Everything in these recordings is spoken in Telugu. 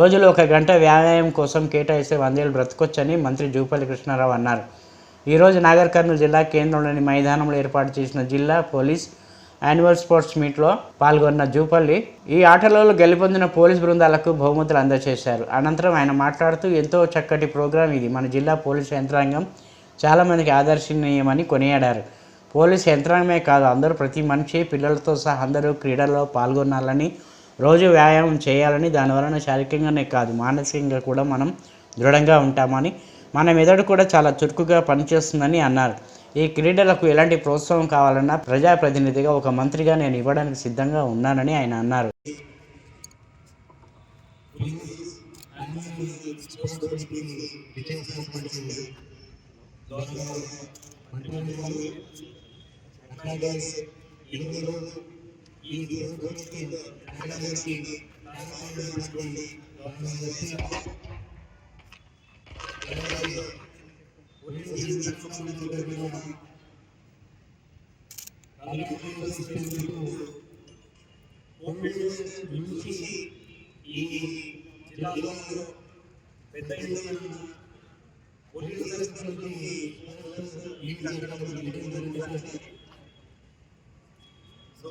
రోజులో ఒక గంట వ్యాయామం కోసం కేటాయిస్తే వందేళ్ళు బ్రతకొచ్చని మంత్రి జూపల్లి కృష్ణారావు అన్నారు. ఈరోజు నాగర్ కర్నూలు జిల్లా కేంద్రంలోని మైదానంలో ఏర్పాటు చేసిన జిల్లా పోలీస్ యాన్యువల్ స్పోర్ట్స్ మీట్లో పాల్గొన్న జూపల్లి ఈ ఆటలలో గెలుపొందిన పోలీస్ బృందాలకు బహుమతులు అందజేశారు. అనంతరం ఆయన మాట్లాడుతూ ఎంతో చక్కటి ప్రోగ్రాం ఇది. మన జిల్లా పోలీస్ యంత్రాంగం చాలామందికి ఆదర్శనీయమని కొనియాడారు. పోలీస్ యంత్రాంగమే కాదు అందరూ ప్రతి మనిషి పిల్లలతో సహా అందరూ క్రీడల్లో పాల్గొనాలని రోజు వ్యాయామం చేయాలని దానివలన శారీరకంగానే కాదు మానసికంగా కూడా మనం దృఢంగా ఉంటామని మన మెదడు కూడా చాలా చురుకుగా పనిచేస్తుందని అన్నారు ఈ క్రీడలకు ఎలాంటి ప్రోత్సాహం కావాలన్నా ప్రజాప్రతినిధిగా ఒక మంత్రిగా నేను ఇవ్వడానికి సిద్ధంగా ఉన్నానని ఆయన అన్నారు ఈ గోల్కి అందరికీ తీసుకోండి నుంచి ఈ జిల్లాలో పెద్ద ఈ సో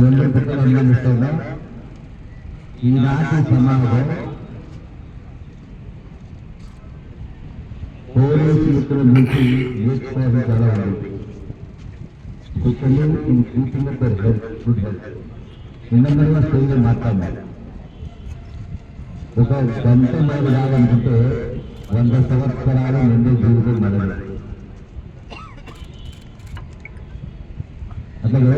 రెండు పక్కన అందిస్తున్నా ఈనాటి సమాజం పోలీసు మిత్రుల నుంచి నేర్చుకోవడం చాలా ఉంది specially in health good health నిన్న ఒక గంట మైలు రావాలంటే వంద సంవత్సరాలు నిండు జీవితం మనది అసలు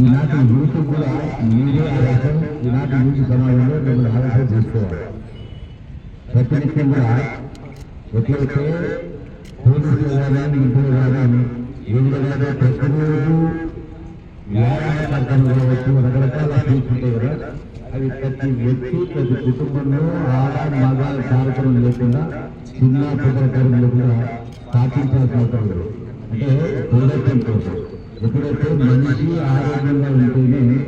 ఈనాటి యూత్ కూడా మీరే ఆలోచన ఈనాటి యూత్ సమాజంలో మిమ్మల్ని ఆలోచన చేసుకోవాలి. ప్రతి నిత్యం కూడా ఎట్లయితే పోలీసులు కానీ ఇంట్లో కానీ ఏ విధంగా ప్రతిరోజు వ్యాయామ కార్యక్రమం కావచ్చు రకరకాల తీసుకుంటే కదా అవి ప్రతి వ్యక్తి ప్రతి కుటుంబంలో ఆడ మగ కార్యక్రమం లేకుండా చిన్న పెద్ద కార్యక్రమం లేకుండా పాటించాల్సిన అవసరం లేదు. అంటే దృఢత్వం కోసం. ఎప్పుడైతే మనిషి ఆరోగ్యంగా ఉంటేనే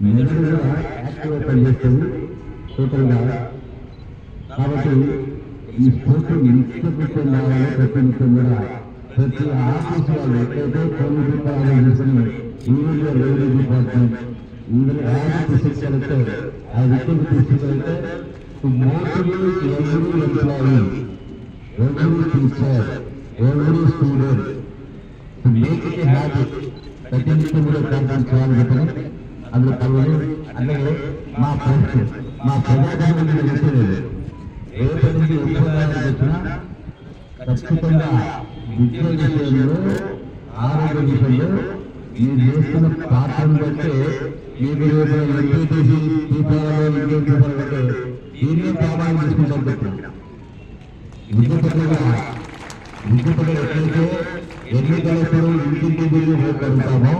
మెదడు కూడా యాక్టివ్గా పనిచేస్తుంది టోటల్గా కాబట్టి ఈ స్పోర్ట్స్ ఎంత నిత్యకృత్యం రావాలి ప్రతి నిత్యం కూడా ప్రతి ఆఫీస్ వాళ్ళు ఎక్కడైతే పోలీస్ రూపాయలు చేసిన even revenue department even as శిక్షణతో ఆ విషయం తీసుకెళ్తే టు మోటివేట్ ఎంప్లాయీ ఎవరు టీచర్ ఎవరు స్టూడెంట్ టు మేక్ ప్రతి నిత్యం కూడా ప్రార్థన చేయాలని చెప్పని అందులో పాల్గొని అలాగే మా ఫ్రెండ్స్ మా ప్రజాధనం చేసేది ఏ పనికి ఉపయోగానికి వచ్చినా ఖచ్చితంగా విద్య విషయంలో ఆరోగ్య విషయంలో మీరు చేస్తున్న పాత్రను బట్టే మీకు రేపు ఎంపీటీసీ ఇంకేం దీన్నే విద్య పట్ల విద్య పట్ల ఎట్లయితే ఎన్నికలప్పుడు ఇంటింటి తిరిగి పోతుంటామో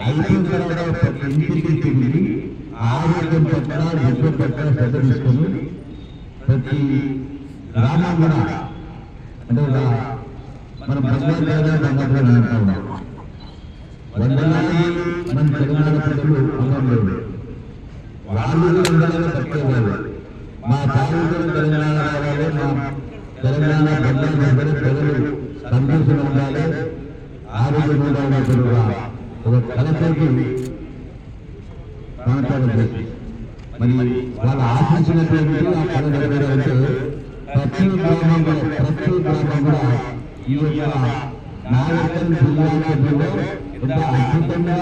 అయిపోయిన తర్వాత ప్రతి ఇంటికి తిరిగి ఆరోగ్యం పట్ల విద్య పట్ల శ్రద్ధ తీసుకొని ప్రతి గ్రామం కూడా అంటే ఒక మన బంగారు బంగారు అంటా ఉన్నాం వందలాది మన తెలంగాణ ప్రజలు అమరులు వాళ్ళు వందలాగా బతికేవాళ్ళు మా సాగుతున్న తెలంగాణ రావాలి మా తెలంగాణ బంగారు బంగారు ప్రజలు సంతోషంగా ఉండాలి ఆరోగ్యంగా ఒక కలతోటి మాట్లాడడం మరి వాళ్ళు ఆశించినటువంటి ఆ కళ నెరవేరాలంటే ప్రతి గ్రామం కూడా ప్రతి గ్రామం కూడా ఈ యొక్క నాగరికం జిల్లా కేంద్రంలో ఎంత అద్భుతంగా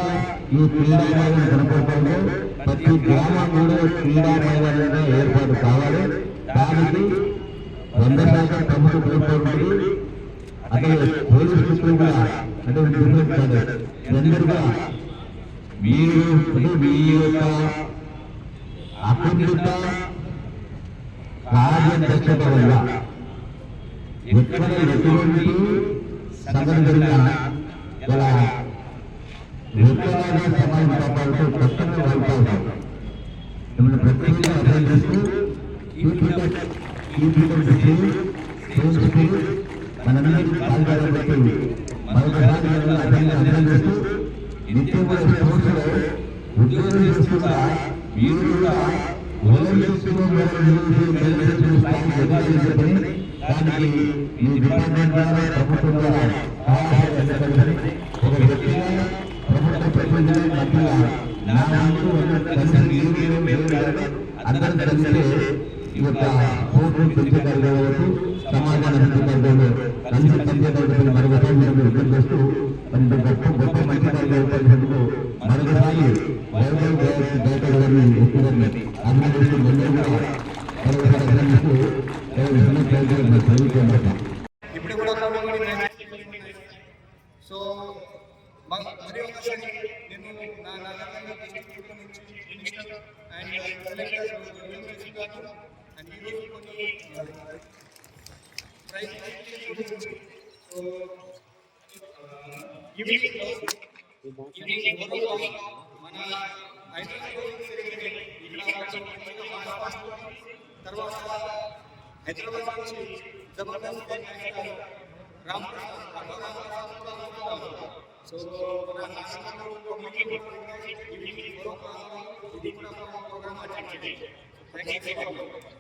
ఈ క్రీడా మైదానం కనపడుతుందో ప్రతి గ్రామం కూడా క్రీడా మైదానంగా ఏర్పాటు కావాలి. దానికి వంద శాతం ప్రభుత్వం కోరుకుంటుంది అదే పోలీసు మిత్రులు కూడా అంటే అందరూ కూడా మీరు అంటే మీ యొక్క అకుంఠిత కార్యదక్షత వల్ల ఎక్కడ ఎటువంటి సంఘటన జరిగినా ఇలా ఎక్కువగా సమాజం కాపాడుతూ కష్టంగా వెళ్తా మిమ్మల్ని ప్రత్యేకంగా అభినందిస్తూ ఈ ఈ నిత్యం కూడా ఉద్యోగం చేస్తున్నా మీరు కూడా దానికి ఈ డిపార్ట్మెంట్ ద్వారా ప్రభుత్వం ద్వారా ఒక వ్యక్తిగా ప్రభుత్వ నా కలిసి మీరు మీరు అందరం కలిస్తే ఈ యొక్క కోర్టు కలిసి మరొకసారి మీరు విజ్ఞప్తి చేస్తూ మరి ఇంత గొప్ప గొప్ప మంచి కార్యాలు ఏర్పడినందుకు మరొకసారి వైభవ్ దయచేసి గారిని ఎస్పీ గారిని అభినందిస్తూ అందరూ కూడా మరొకసారి అభినందిస్తూ విషయంలో చదువుకోవాలి ఇప్పుడు కూడా క్రమంగా సో మ- మరి ఒకసారి నేను నా నగరంలో డిస్ట్రిక్ట్ నుంచి మినిస్టర్ అండ్ కలెక్టర్ అండ్ ఈరోజు కొన్ని ప్రైజ్ సో ఈవినింగ్ ఈవినింగ్ మన హైదరాబాద్ సెక్రటరీ ఇక్కడ తర్వాత హైదరాబాద్ నుంచి జబర్దస్త్ రామ్ సో మన రాష్ట్రంలో కమిటీ ఇది కూడా ప్రోగ్రామ్ అటెండ్ చేయండి థ్యాంక్ యూ